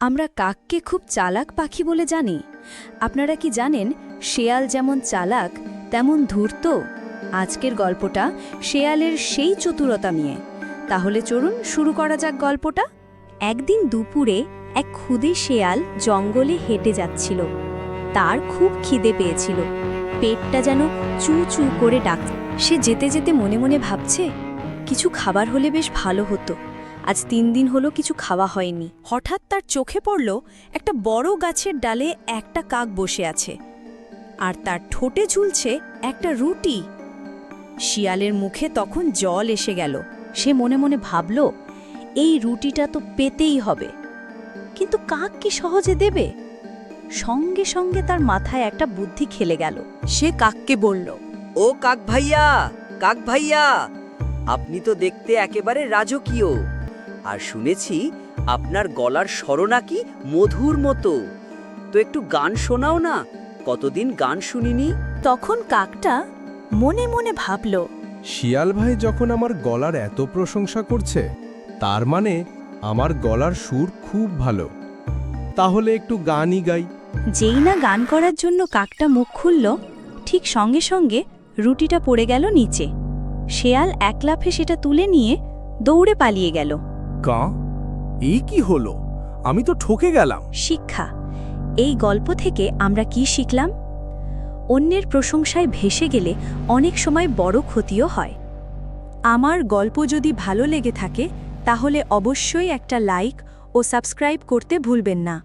আমরা কাককে খুব চালাক পাখি বলে জানি। আপনারা কি জানেন, শেয়াল যেমন চালাক, তেমন ধূর্ত? আজকের গল্পটা শেয়ালের সেই চতুরতা নিয়ে। তাহলে চলুন শুরু করা যাক গল্পটা। একদিন দুপুরে এক ক্ষুদে শেয়াল জঙ্গলে হেঁটে যাচ্ছিল। তার খুব খিদে পেয়েছিল। পেটটা যেন চু চু করে ডাক সে যেতে যেতে মনে মনে ভাবছে, কিছু খাবার হলে বেশ ভালো হতো। আজ তিন দিন হলো কিছু খাওয়া হয়নি। হঠাৎ তার চোখে পড়ল একটা বড় গাছের ডালে একটা কাক বসে আছে। আর তার ঠোঁটে ঝুলছে একটা রুটি। শিয়ালের মুখে তখন জল এসে গেল। সে মনে মনে ভাবল, এই রুটিটা তো পেতেই হবে। কিন্তু কাক কি সহজে দেবে? সঙ্গে সঙ্গে তার মাথায় একটা বুদ্ধি খেলে গেল। সে কাককে বলল, ও কাক ভাইয়া কাক ভাইয়া, আপনি তো দেখতে একেবারে রাজকীয়। আর শুনেছি আপনার গলার স্বর নাকি মধুর মতো। তো একটু গান শোনাও না কতদিন গান শুনিনি? তখন কাকটা মনে মনে ভাবল শিয়াল ভাই যখন আমার গলার এত প্রশংসা করছে তার মানে আমার গলার সুর খুব ভালো। তাহলে একটু গানই গাই। যেই না গান করার জন্য কাকটা মুখ খুলল ঠিক সঙ্গে সঙ্গে রুটিটা পড়ে গেল নিচে। শেয়াল এক লাফে সেটা তুলে নিয়ে দৌড়ে পালিয়ে গেল। কা এই কি হলো? আমি তো ঠকে গেলাম। শিক্ষা, এই গল্প থেকে আমরা কি শিখলাম? অন্যের প্রশংসায় ভেসে গেলে অনেক সময় বড় ক্ষতিও হয়। আমার গল্প যদি ভালো লেগে থাকে, তাহলে অবশ্যই একটা লাইক ও সাবস্ক্রাইব করতে ভুলবেন না।